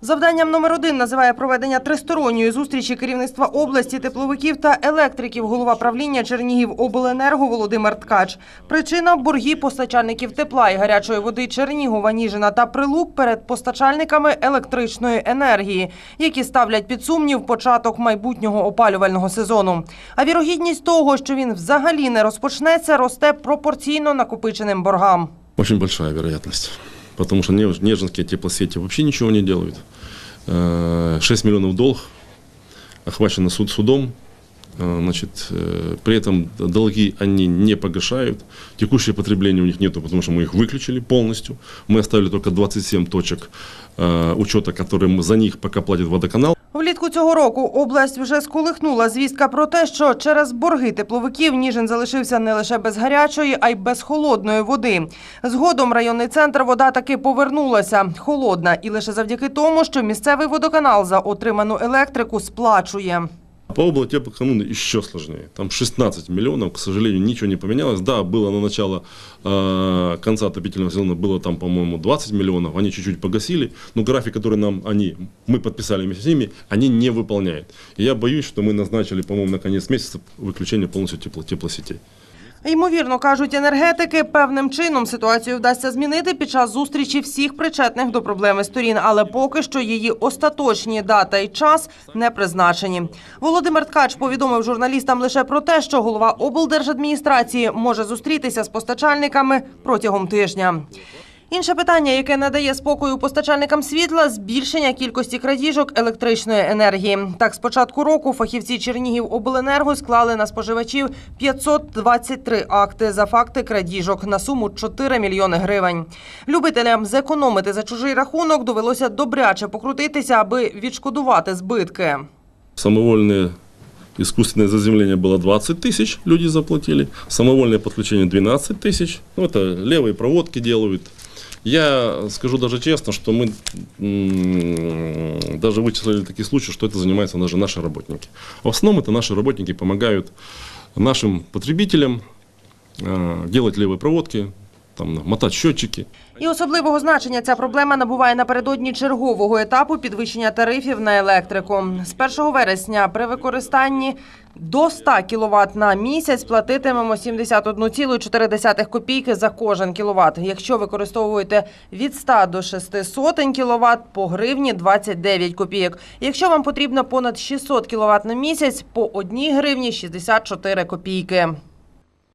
Завданням номер один називає проведення тристоронньої зустрічі керівництва області, тепловиків та електриків голова правління Чернігівобленерго Володимир Ткач. Причина – борги постачальників тепла і гарячої води Чернігова, Ніжина та Прилук перед постачальниками електричної енергії, які ставлять під сумнів початок майбутнього опалювального сезону. А вірогідність того, що він взагалі не розпочнеться, росте пропорційно накопиченим боргам. Очень большая вероятность. Потому что Неж- Нежинские теплосети вообще ничего не делают. Э, 6 миллионов долг охвачено суд судом. Э, Значит, э, при этом долги они не погашают. Текущее потребление у них нету, потому что мы их выключили полностью. Мы оставили только 27 точек э, учета, которые за них пока платит водоканал. Влітку цього року область вже сколихнула звістка про те, що через борги тепловиків Ніжин залишився не лише без гарячої, а й без холодної води. Згодом районний центр вода таки повернулася холодна, і лише завдяки тому, що місцевий водоканал за отриману електрику сплачує. По облтеплокануну еще сложнее. Там 16 миллионов, к сожалению, ничего не поменялось. Да, было на начало э, конца отопительного сезона, было там, по-моему, 20 миллионов. Они чуть-чуть погасили, но график, который нам они, мы подписали вместе с ними, они не выполняют. И я боюсь, что мы назначили, по-моему, на конец месяца выключение полностью тепло, теплосетей. Ймовірно, кажуть енергетики, певним чином ситуацію вдасться змінити під час зустрічі всіх причетних до проблеми сторін, але поки що її остаточні дата і час не призначені. Володимир Ткач повідомив журналістам лише про те, що голова облдержадміністрації може зустрітися з постачальниками протягом тижня. Інше питання, яке не дає спокою постачальникам світла – збільшення кількості крадіжок електричної енергії. Так, з початку року фахівці Чернігівобленерго склали на споживачів 523 акти за факти крадіжок на суму 4 мільйони гривень. Любителям зекономити за чужий рахунок довелося добряче покрутитися, аби відшкодувати збитки. Самовольное искусственное заземление было 20 тысяч, люди заплатили. Самовольное подключение 12 тысяч. Ну, это левые проводки делают. Я скажу даже честно, что мы м, даже вычислили такие случаи, что это занимаются даже наши работники. В основном это наши работники помогают нашим потребителям э, делать левые проводки, там, мотать счетчики. І особливого значення ця проблема набуває напередодні чергового етапу підвищення тарифів на електрику. З 1 вересня при використанні до 100 кВт на місяць платитимемо 71,4 копійки за кожен кіловат. Якщо використовуєте від 100 до 600 кВт, по гривні 29 копійок. Якщо вам потрібно понад 600 кВт на місяць, по 1 гривні 64 копійки.